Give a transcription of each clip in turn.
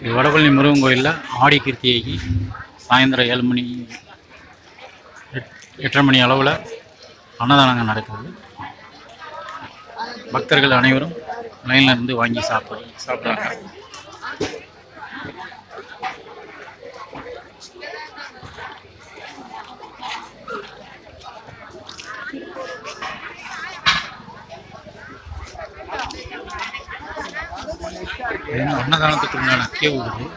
இது வடபழனி முருகன் கோயிலில் ஆடி கிருத்திகைக்கு சாயந்தரம் ஏழு மணி எட்- எட்டரை மணி அளவில் அன்னதானங்கள் நடக்குது. பக்தர்கள் அனைவரும் லைனில் இருந்து வாங்கி சாப்பிட சாப்பிட்றாங்க. இது அன்னதானத்துக்கு உண்டான கேவு இது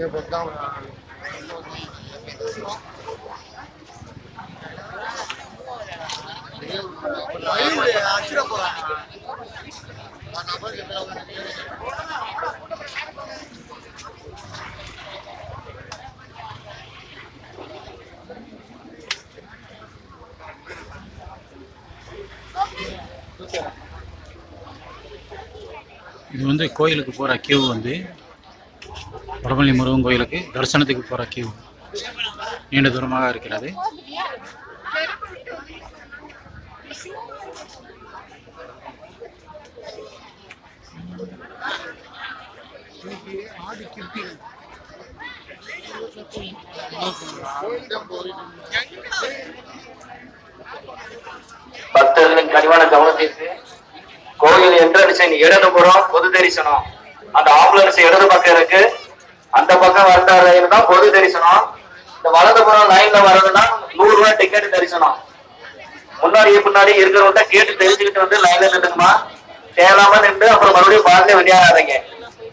ये बदलाव இது வந்து கோயிலுக்கு போகிற கியூ வந்து வடமல்லி முருகன் கோயிலுக்கு தரிசனத்துக்கு போகிற கியூ நீண்ட தூரமாக இருக்கிறது. பக்தர்களின் கனிவான கவனத்திற்கு கோயில் என்ட்ரன்ஸின் இடதுபுறம் பொது தரிசனம். அந்த ஆம்புலன்ஸ் இடது பக்கம் இருக்கு. அந்த பக்கம் வந்த லைன் தான் பொது தரிசனம். இந்த வலதுபுறம் லைன்ல வர்றதுன்னா நூறு ரூபாய் டிக்கெட் தரிசனம். முன்னாடி பின்னாடி இருக்கிறவங்க கேட்டு தெரிஞ்சுக்கிட்டு வந்து லைன்ல நின்றுக்குமா தேவையில்லாம நின்று அப்புறம் மறுபடியும் பார்த்து வெளியாகாதீங்க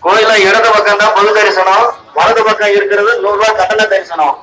கோயில இடது பக்கம் தான் பொது தரிசனம். வலது பக்கம் இருக்கிறது நூறு ரூபாய் கட்டண தரிசனம்.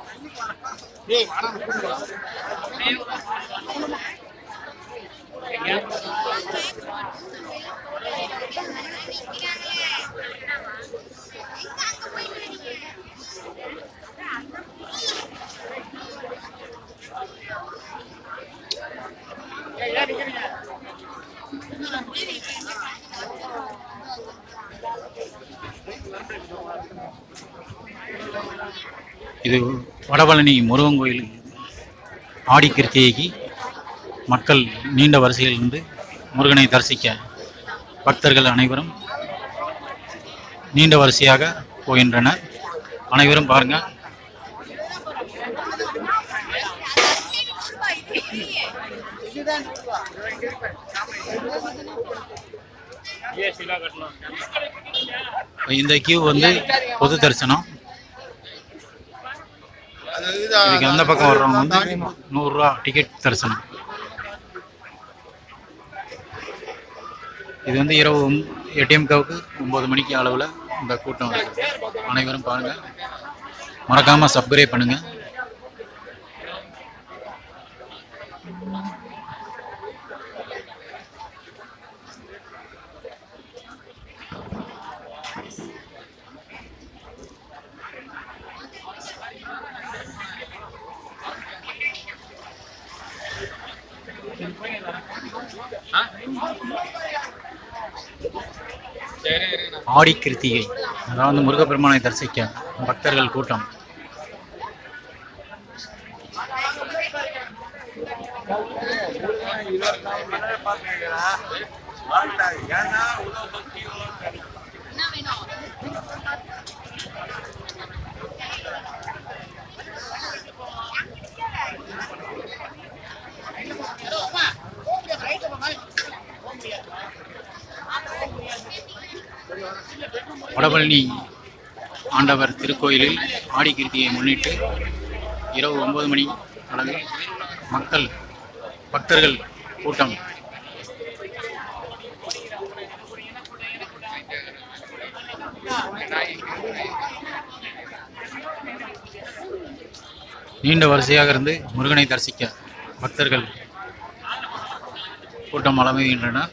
இது வடபழனி முருகன் கோயில் ஆடி கிருத்திகைக்கு மக்கள் நீண்ட வரிசையில் இருந்து முருகனை தரிசிக்க பக்தர்கள் அனைவரும் நீண்ட வரிசையாக போகின்றனர். அனைவரும் பாருங்கள் இந்த கியூ வந்து பொது தரிசனம். இதுக்கு அந்த பக்கம் வர்றவங்க வந்து? நூறுரூவா டிக்கெட் தரிசனம். இது வந்து இரவு ஏடிஎம்காவுக்கு ஒம்பது மணிக்கு அளவில் இந்த கூட்டம் அனைவரும் பாருங்கள் மறக்காமல் சப்ஸ்கிரைப் பண்ணுங்கள் ஆடி கிருத்திகை. அதாவது முருகப்பெருமானை தரிசிக்க பக்தர்கள் கூட்டம். வடபழனி ஆண்டவர் திருக்கோயிலில் ஆடி கிருத்தியை முன்னிட்டு இரவு ஒன்பது மணி அளவில் மக்கள் பக்தர்கள் கூட்டம். நீண்ட வரிசையாக இருந்து முருகனை தரிசிக்க பக்தர்கள் கூட்டம் அளவுகின்றனர்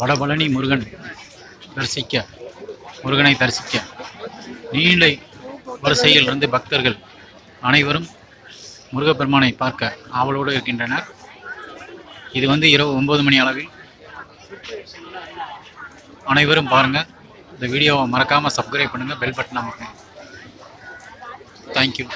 வடபழனி முருகன். தரிசிக்க முருகனை தரிசிக்க. நீண்ட வரிசையில் இருந்து பக்தர்கள் அனைவரும் முருகப்பெருமானை பார்க்க ஆவலோடு இருக்கின்றனர். இது வந்து இரவு ஒன்பது மணி அளவில். அனைவரும் பாருங்கள் இந்த வீடியோவை மறக்காமல் சப்ஸ்கிரைப் பண்ணுங்கள் பெல் பட்டன் அமுக்குங்க. தேங்க்யூ